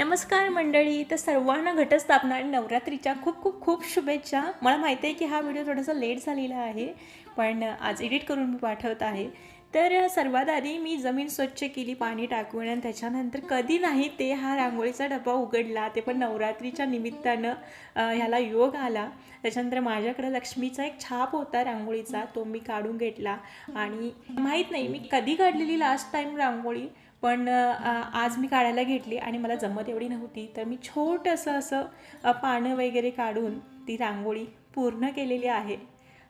नमस्कार मंडळी तर सर्वांना घटस्थापना आणि नवरात्रीच्या खूप खूप खूप शुभेच्छा. मला माहिती आहे की हा व्हिडिओ थोडासा लेट झालेला आहे पण आज एडिट करून मी पाठवत आहे. तर सर्वात आधी मी जमीन स्वच्छ केली पाणी टाकून आणि त्याच्यानंतर कधी नाही ते हा रांगोळीचा डबा उघडला ते पण नवरात्रीच्या निमित्तानं ह्याला योग आला. त्याच्यानंतर माझ्याकडे लक्ष्मीचा एक छाप होता रांगोळीचा तो मी काढून घेतला. आणि माहीत नाही मी कधी काढलेली लास्ट टाईम रांगोळी? पण आज मी काढायला घेतली आणि मला जमत एवढी नव्हती तर मी छोटंसं असं पानं वगैरे काढून ती रांगोळी पूर्ण केलेली आहे.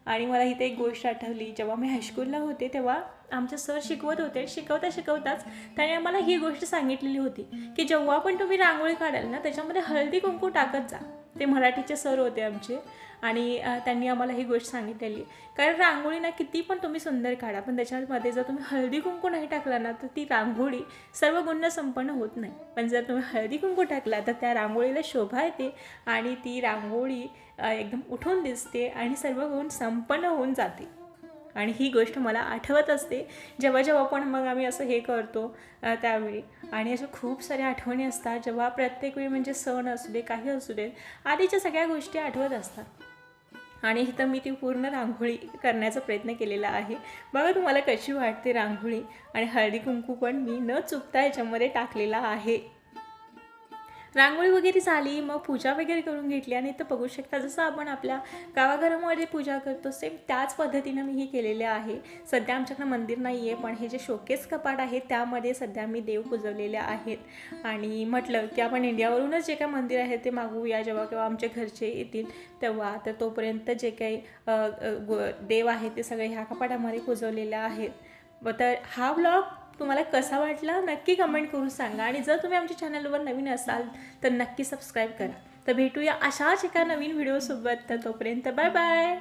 आणि मला इथे एक गोष्ट आठवली जेव्हा मी हायस्कूलला होते तेव्हा आमचे सर शिकवत होते शिकवता शिकवताच त्याने आम्हाला ही गोष्ट सांगितलेली होती की जेव्हा पण तुम्ही रांगोळी काढाल ना त्याच्यामध्ये हळदी कुंकू टाकत जा. ते मराठीचे सर होते आमचे. आणि त्यांनी आम्हाला ही गोष्ट सांगितलेली. कारण रांगोळी ना किती पण तुम्ही सुंदर काढा पण त्याच्यामध्ये जर तुम्ही हळदी कुंकू नाही टाकला ना तर ती रांगोळी सर्व गुण संपन्न होत नाही. पण जर तुम्ही हळदी कुंकू टाकला तर त्या रांगोळीला शोभा येते आणि ती रांगोळी एकदम उठून दिसते आणि सर्व गुण संपन्न होऊन जाते. आणि ही गोष्ट मला आठवत असते. जेव्हा जेव्हा पण मग आम्ही असं हे करतो त्यावेळी. आणि अशा खूप साऱ्या आठवणी असतात जेव्हा प्रत्येक वेळी म्हणजे सण असू दे काही असू दे आधीच्या सगळ्या गोष्टी आठवत असतात. आणि इथं मी ती पूर्ण रांगोळी करण्याचा प्रयत्न केलेला आहे. बघा तुम्हाला कशी वाटते रांगोळी. आणि हळदी कुंकू पण मी न चुकता याच्यामध्ये टाकलेला आहे. रांगोळी वगैरे झाली मग पूजा वगैरे करून घेतली. आणि तर बघू शकता जसं आपण आपल्या गावाघरामध्ये पूजा करतो सेम त्याच पद्धतीनं मी हे केलेले आहे. सध्या आमच्याकडे मंदिर नाही आहे पण हे जे शोकेस कपाट आहे त्यामध्ये सध्या मी देव पुजवलेले आहेत. आणि म्हटलं की आपण इंडियावरूनच जे काय मंदिर आहे ते मागवूया. जेव्हा किंवा आमच्या घरचे येतील तेव्हा. तर तोपर्यंत जे काही देव आहे ते सगळे ह्या कपाटामध्ये पुजवलेले आहेत. तर हा ब्लॉग तुम्हाला कसा वाटला नक्की कमेंट करून सांगा. आणि जर तुम्ही आमच्या चॅनलवर नवीन असाल तर नक्की सबस्क्राईब करा. तर भेटूया अशाच एका नवीन व्हिडिओसोबत तर तोपर्यंत बाय बाय